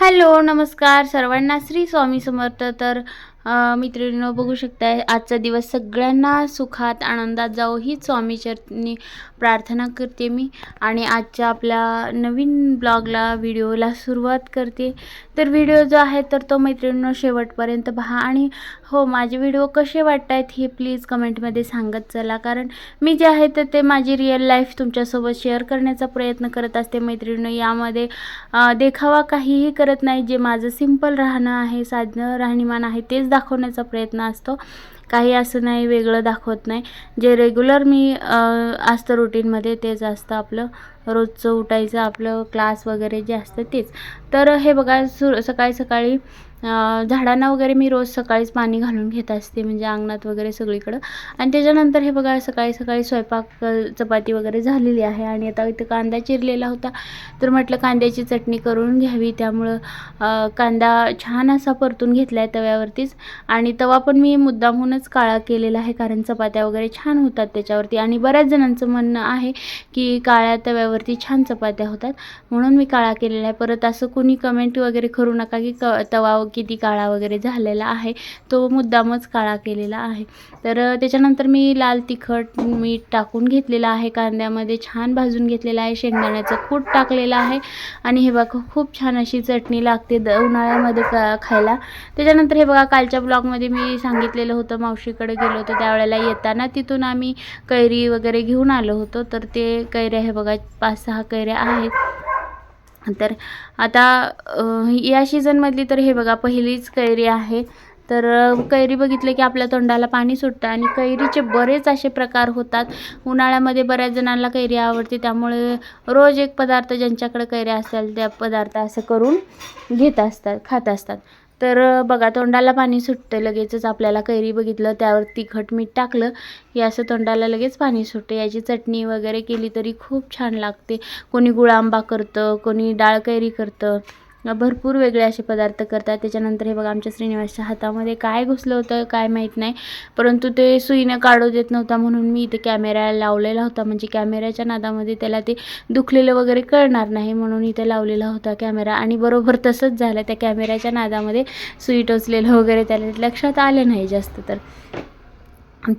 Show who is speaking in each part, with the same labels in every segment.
Speaker 1: Hello नमस्कार. सर्वांना श्री स्वामी समर्थ. तर मित्रांनो बघू शकताय आजचा दिवस सगळ्यांना सुखात आनंदात जाओ ही स्वामी चरणी प्रार्थना करते मी. आणि आजच्या आपल्या नवीन ब्लॉगला व्हिडिओला सुरुवात करते. तर व्हिडिओ जो आहे तर तो मैत्रिणींनो शेवटपर्यंत पहा. आणि हो माझे व्हिडिओ कसे वाटत आहेत हे प्लीज कमेंटमध्ये सांगत चला. कारण मी जे आहे तर ते माझी रिअल लाईफ तुमच्यासोबत शेअर करण्याचा प्रयत्न करत असते मैत्रिणींनो यामध्ये देखावा काहीही करत नाही. जे माझं सिंपल राहणं आहे साधं राहणीमान आहे तेच दाखवण्याचा प्रयत्न असतो. काही असं नाही वेगळं दाखवत नाही. जे रेग्युलर मी असतं रुटीनमध्ये तेच असतं आपलं. रोजचं उठायचं आपलं क्लास वगैरे जे असतं तेच. तर हे बघा सु सकाळी सकाळी झाडांना वगैरे मी रोज सकाळीच पाणी घालून घेत असते म्हणजे अंगणात वगैरे सगळीकडं. आणि त्याच्यानंतर हे बघा सकाळी सकाळी स्वयंपाक चपाती वगैरे झालेली आहे. आणि आता इथं कांदा चिरलेला होता तर म्हटलं कांद्याची चटणी करून घ्यावी. त्यामुळं कांदा छान असा परतून घेतला आहे तव्यावरतीच. आणि तवा पण मी मुद्दामहूनच काळा केलेला आहे कारण चपात्या वगैरे छान होतात त्याच्यावरती. आणि बऱ्याच जणांचं म्हणणं आहे की काळ्या तव्यावरती छान चपात्या होतात. म्हणून मी काळा केलेला आहे. परत असं कुणी कमेंट वगैरे करू नका की क तवा किती काळा वगैरे झालेला आहे तो मुद्दामच काळा केलेला आहे. तर त्याच्यानंतर मी लाल तिखट मीठ टाकून घेतलेलं आहे कांद्यामध्ये छान भाजून घेतलेलं आहे शेंगदाण्याचं कूट टाकलेलं आहे आणि हे बघा खूप छान अशी चटणी लागते द उन्हाळ्यामध्ये का खायला. त्याच्यानंतर हे बघा कालच्या ब्लॉगमध्ये मी सांगितलेलं होतं मावशीकडे गेलो होतो त्यावेळेला येताना तिथून आम्ही कैरी वगैरे घेऊन आलो होतो. तर ते कैऱ्या हे बघा पाच सहा कैऱ्या आहेत. तर आता या सीझनमधली तर हे बघा पहिलीच कैरी आहे. तर कैरी बघितलं की आपल्या तोंडाला पाणी सुटतं आणि कैरीचे बरेच असे प्रकार होतात. उन्हाळ्यामध्ये बऱ्याच जणांना कैरी आवडते त्यामुळे रोज एक पदार्थ ज्यांच्याकडे कैऱ्या असेल त्या पदार्थ असं करून घेत असतात खात असतात. तर बघा तोंडाला पाणी सुटतं लगेचच आपल्याला कैरी बघितलं त्यावर तिखट मीठ टाकलं की असं तोंडाला लगेच पाणी सुटते. याची चटणी वगैरे केली तरी खूप छान लागते. कोणी गुळांबा करतं कोणी डाळ कैरी करतं. भरपूर वेगळे असे पदार्थ करतात. त्याच्यानंतर हे बघा आमच्या श्रीनिवासच्या हातामध्ये काय घुसलं होतं काय माहीत नाही. परंतु ते सुईनं काढू देत नव्हता म्हणून मी इथे कॅमेरा लावलेला होता. म्हणजे कॅमेऱ्याच्या नादामध्ये त्याला ते दुखलेलं वगैरे कळणार नाही म्हणून इथे लावलेला होता कॅमेरा आणि बरोबर तसंच झालं. त्या कॅमेऱ्याच्या नादामध्ये सुई टोचलेलं वगैरे त्याला लक्षात आलं नाही जास्त तर.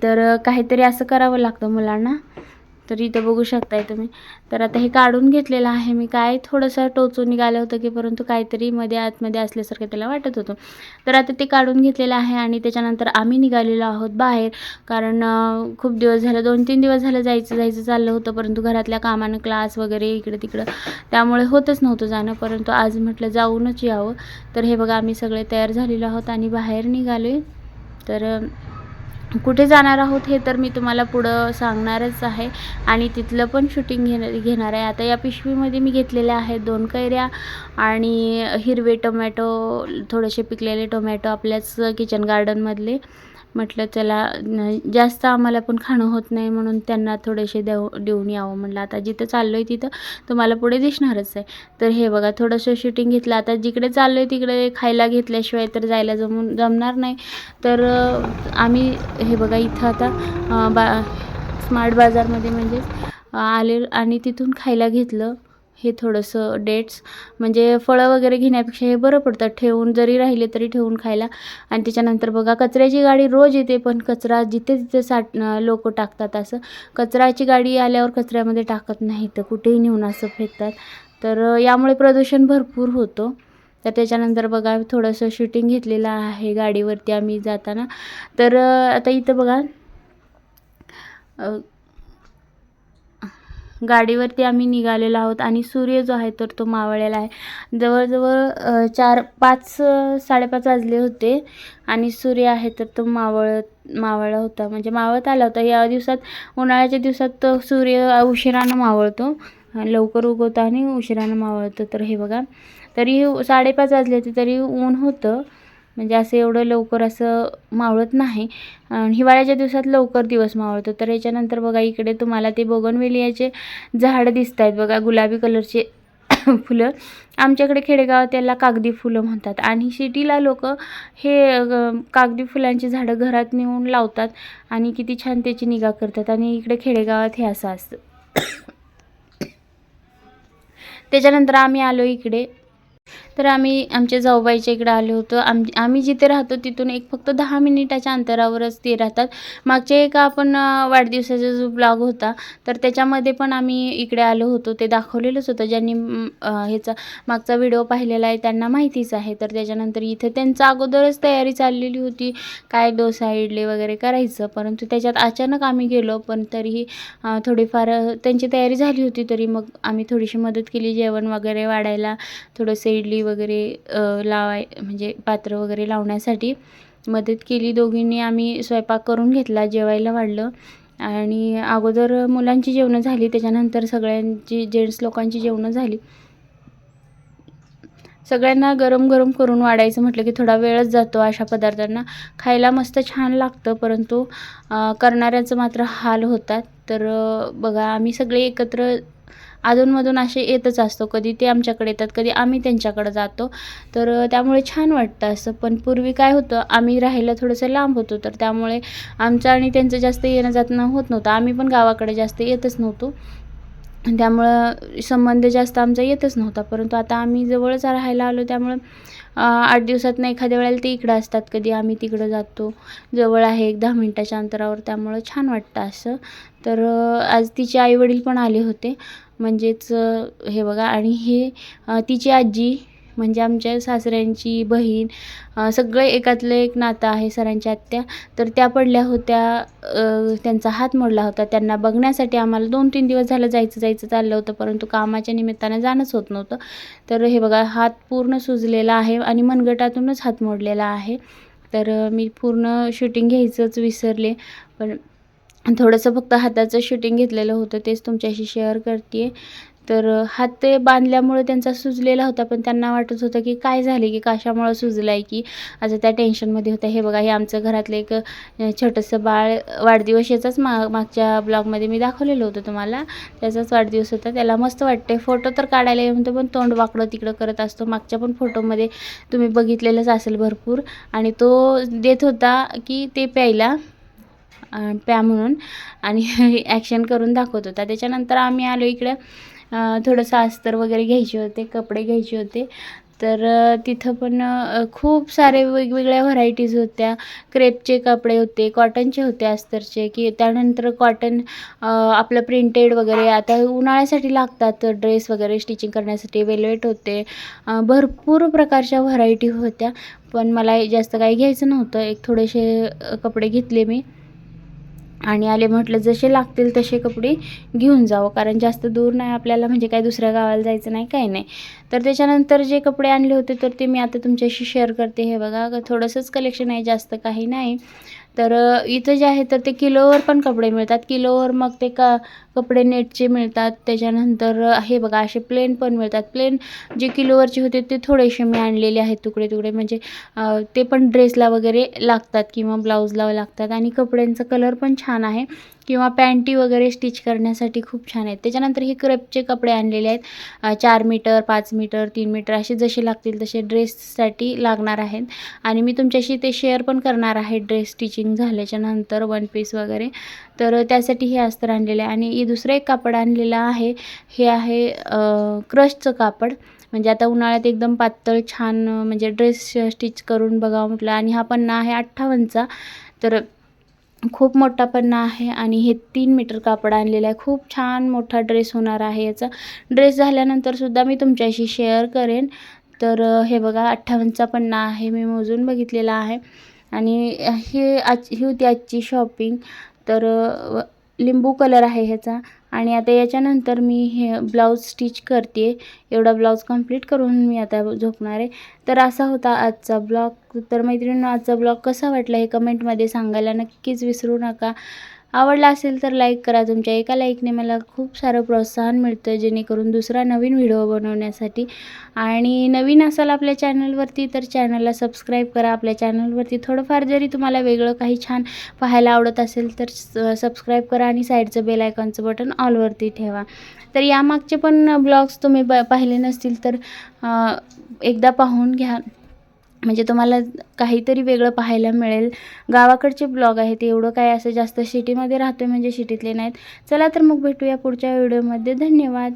Speaker 1: तर काहीतरी असं करावं लागतं मुलांना. तर इथं बघू शकताय तुम्ही. तर आता हे काढून घेतलेलं आहे मी. काय थोडंसं टोचून निघालं होतं की परंतु काहीतरी मध्ये आतमध्ये असल्यासारखं त्याला वाटत होतं. तर आता ते काढून घेतलेलं आहे आणि त्याच्यानंतर आम्ही निघालेलो आहोत बाहेर. कारण खूप दिवस झालं दोन तीन दिवस झालं जायचं जायचं चाललं होतं. परंतु घरातल्या कामानं क्लास वगैरे इकडं तिकडं त्यामुळे होतच नव्हतं जाणं. परंतु आज म्हटलं जाऊनच यावं. तर हे बघा आम्ही सगळे तयार झालेलो आहोत आणि बाहेर निघालो तर कुठे जाणार आहोत हे तर मी तुम्हाला पुढं सांगणारच आहे. आणि तिथलं पण शूटिंग घेणार घेणार आहे. आता या पिशवीमध्ये मी घेतलेल्या आहेत दोन कैऱ्या आणि हिरवे टोमॅटो थोडेसे पिकलेले टोमॅटो आपल्याच किचन गार्डनमधले म्हटलं चला जास्त आम्हाला पण खाणं होत नाही म्हणून त्यांना थोडेसे देऊ देऊन यावं म्हटलं आता जिथं चाललो आहे तिथं तुम्हाला पुढे दिसणारच आहे. तर हे बघा थोडंसं शूटिंग घेतलं. आता जिकडे चाललो आहे तिकडे खायला घेतल्याशिवाय तर जायला जमून जमणार नाही. तर आम्ही हे बघा इथं आता बा स्मार्ट बाजारमध्ये म्हणजे आले आणि तिथून खायला घेतलं. हे थोडंसं डेट्स म्हणजे फळं वगैरे घेण्यापेक्षा हे बरं पडतं. ठेवून जरी राहिले तरी ठेवून खायला. आणि त्याच्यानंतर बघा कचऱ्याची गाडी रोज येते पण कचरा जिथे तिथे साठ लोक टाकतात असं कचऱ्याची गाडी आल्यावर कचऱ्यामध्ये टाकत नाही तर कुठेही नेऊन असं फेकतात. तर यामुळे प्रदूषण भरपूर होतं. तर त्याच्यानंतर बघा थोडंसं शूटिंग घेतलेलं आहे गाडीवरती आम्ही जाताना. तर आता इथं बघा गाडीवरती आम्ही निघालेलो आहोत आणि सूर्य जो आहे तर तो मावळलेला आहे. जवळजवळ चार पाच साडेपाच वाजले होते आणि सूर्य आहे तर तो मावळत मावळला होता. म्हणजे मावळत आला होता. या दिवसात उन्हाळ्याच्या दिवसात तो सूर्य उशिरानं मावळतो. लवकर उगवतो आणि उशिरानं मावळतो. तर हे बघा. तरी साडेपाच वाजले होते तरी ऊन होतं. म्हणजे असं एवढं लवकर असं मावळत नाही. आणि हिवाळ्याच्या दिवसात लवकर दिवस मावळतो. तर याच्यानंतर बघा इकडे तुम्हाला ते बोगनवेलियाचे झाडं दिसत आहेत बघा गुलाबी कलरचे फुलं. आमच्याकडे खेडेगावात त्याला कागदी फुलं म्हणतात. आणि सिटीला लोक हे कागदी फुलांची झाडं घरात नेऊन लावतात आणि किती छान त्याची निगा करतात. आणि इकडे खेडेगावात हे असं असतं. त्याच्यानंतर आम्ही आलो इकडे. तर आम्ही आमच्या जाऊबाईच्या इकडे आलो होतो. आम आम्ही जिथे राहतो तिथून एक फक्त दहा मिनिटाच्या अंतरावरच ते राहतात. मागच्या एका आपण वाढदिवसाचा जो ब्लॉग होता तर त्याच्यामध्ये पण आम्ही इकडे आलो होतो. ते दाखवलेलंच होतं. ज्यांनी ह्याचा मागचा व्हिडिओ पाहिलेला आहे त्यांना माहितीच आहे. तर त्याच्यानंतर इथे त्यांचं अगोदरच तयारी चाललेली होती काय डोसा इडली वगैरे करायचं. परंतु त्याच्यात अचानक आम्ही गेलो पण तरीही थोडीफार त्यांची तयारी झाली होती तरी मग आम्ही थोडीशी मदत केली जेवण वगैरे वाढायला थोडंसं इडली वगैरे लावाय म्हणजे पात्र वगैरे लावण्यासाठी मदत केली. दोघींनी आम्ही स्वयंपाक करून घेतला जेवायला वाढलं. आणि अगोदर मुलांची जेवणं झाली त्याच्यानंतर सगळ्यांची जेंट्स लोकांची जेवणं झाली. सगळ्यांना गरम गरम करून वाढायचं म्हटलं की थोडा वेळच जातो अशा पदार्थांना. खायला मस्त छान लागतं परंतु करणाऱ्याचं करणाऱ्यांचं मात्र हाल होतात. तर बघा आम्ही सगळे एकत्र अधूनमधून असे येतच असतो. कधी ते आमच्याकडे येतात कधी आम्ही त्यांच्याकडे जातो. तर त्यामुळे छान वाटतं असं. पण पूर्वी काय होतं आम्ही राहायला थोडंसं लांब होतो. तर त्यामुळे आमचं आणि त्यांचं जास्त येणं जात होत नव्हतं. आम्ही पण गावाकडे जास्त येतच नव्हतो. त्यामुळं संबंध जास्त आमचा येतच नव्हता. परंतु आता आम्ही जवळच राहायला आलो त्यामुळं आठ दिवसातनं एखाद्या वेळेला ते इकडं असतात. कधी आम्ही तिकडं जातो. जवळ आहे एक दहा मिनटाच्या अंतरावर. त्यामुळं छान वाटतं असं. तर आज तिचे आईवडील पण आले होते. म्हणजेच हे बघा. आणि हे तिची आजी म्हणजे आमच्या सासऱ्यांची बहीण सगळे एकातलं एक नातं आहे सरांच्या आत्या. तर त्या पडल्या होत्या त्यांचा हात मोडला होता. त्यांना बघण्यासाठी आम्हाला दोन तीन दिवस झालं जायचं जायचं चाललं होतं परंतु कामाच्या निमित्तानं जाणंच होत नव्हतं. तर हे बघा हात पूर्ण सुजलेला आहे आणि मनगटातूनच हात मोडलेला आहे. तर मी पूर्ण शूटिंग घ्यायचंच विसरले पण थोडंसं फक्त हाताचं शूटिंग घेतलेलं होतं तेच तुमच्याशी शेअर करते तर हात ते बांधल्यामुळे त्यांचा सुजलेला होता पण त्यांना वाटत होतं की काय झाले की कशामुळं सुजलं आहे की असं त्या टेन्शनमध्ये होतं हे बघा हे आमचं घरातलं एक छोटंसं बाळ वाढदिवस याचाच मा मागच्या ब्लॉगमध्ये मी दाखवलेलं होतं तुम्हाला. त्याचाच वाढदिवस होता. त्याला मस्त वाटते फोटो तर काढायला येऊन पण तोंड वाकडं तिकडं करत असतो. मागच्या पण फोटोमध्ये तुम्ही बघितलेलंच असेल भरपूर. आणि तो देत होता की ते प्यायला प्या म्हणून. आणि ॲक्शन करून दाखवत होता. त्याच्यानंतर आम्ही आलो इकडं. थोडंसं अस्तर वगैरे घ्यायचे होते कपडे घ्यायचे होते. तर तिथं पण खूप सारे वेगवेगळ्या व्हरायटीज होत्या. क्रेपचे कपडे होते कॉटनचे होते अस्तरचे की त्यानंतर कॉटन आपलं प्रिंटेड वगैरे आता उन्हाळ्यासाठी लागतात ड्रेस वगैरे स्टिचिंग करण्यासाठी वेल्वेट होते. भरपूर प्रकारच्या व्हरायटी होत्या. पण मला जास्त काही घ्यायचं नव्हतं. एक थोडेसे कपडे घेतले मी. आणि आले म्हटलं जसे लागतील तसे कपडे घेऊन जावं. कारण जास्त दूर नाही आपल्याला म्हणजे काय दुसऱ्या गावाला जायचं नाही काही नाही. तर त्याच्यानंतर जे कपडे आणले होते तर ते मी आता तुमच्याशी शेअर करते. हे बघा थोडंसंच कलेक्शन आहे जास्त काही नाही. तर इथं जे आहे तर ते किलोवर पण कपडे मिळतात. किलोवर मग ते का कपडे नेटचे मिळतात. त्याच्यानंतर हे बघा असे प्लेन पण मिळतात. प्लेन जे किलोवरचे होते ते थोडेसे मी आणलेले आहेत तुकडे तुकडे म्हणजे ते पण ड्रेसला वगैरे लागतात किंवा ब्लाऊजला लागतात. आणि कपड्यांचा कलर पण छान आहे. किंवा पॅन्टी वगैरे स्टिच करण्यासाठी खूप छान आहेत. त्याच्यानंतर हे क्रेपचे कपडे आणलेले आहेत. चार मीटर पाच मीटर तीन मीटर असे जसे लागतील तसे ड्रेससाठी लागणार आहेत. आणि मी तुमच्याशी ते शेअर पण करणार आहे ड्रेस स्टिचिंग झाल्याच्यानंतर वन पीस वगैरे. तर त्यासाठी हे अस्तर आणलेलं आहे. आणि दुसरं एक कापड आणलेलं आहे. हे आहे क्रशचं कापड. म्हणजे आता उन्हाळ्यात एकदम पातळ छान म्हणजे ड्रेस स्टिच करून बघावं म्हटलं. आणि हा पन्ना आहे अठ्ठावन्नचा. तर खूप मोठा पन्ना आहे आणि हे तीन मीटर कापड आणलेलं आहे. खूप छान मोठा ड्रेस होणार आहे याचा. ड्रेस झाल्यानंतरसुद्धा मी तुमच्याशी शेअर करेन. तर हे बघा अठ्ठावन्नचा पन्ना आहे. मी मोजून बघितलेला आहे. आणि हे आज ही होती आजची शॉपिंग तर लिंबू कलर आहे ह्याचा. आणि आता याच्यानंतर मी हे ब्लाऊज स्टिच करते. एवढा ब्लाऊज कंप्लीट करून मी आता झोपणार आहे. तर असा होता आजचा ब्लॉग. तर मैत्रिणी आजचा ब्लॉग कसा वाटला हे कमेंटमध्ये सांगायला नक्कीच विसरू नका. आवडला असेल तर लाईक करा. तुमच्या एका लाईकने मला खूप सारं प्रोत्साहन मिळतं जेणेकरून दुसरा नवीन व्हिडिओ बनवण्यासाठी. आणि नवीन असाल आपल्या चॅनलवरती तर चॅनलला सबस्क्राईब करा. आपल्या चॅनलवरती थोडंफार जरी तुम्हाला वेगळं काही छान पाहायला आवडत असेल तर सबस्क्राईब करा आणि साईडचं बेल आयकॉनचं बटन ऑलवरती ठेवा. तर यामागचे पण ब्लॉग्स तुम्ही ब पाहिले नसतील तर एकदा पाहून घ्या. म्हणजे तुम्हाला काहीतरी वेगळं पाहायला मिळेल. गावाकडचे ब्लॉग आहेत एवढं काय असं जास्त सिटीमध्ये राहतो म्हणजे सिटीतले नाहीत. चला तर मग भेटूया पुढच्या व्हिडिओमध्ये. धन्यवाद.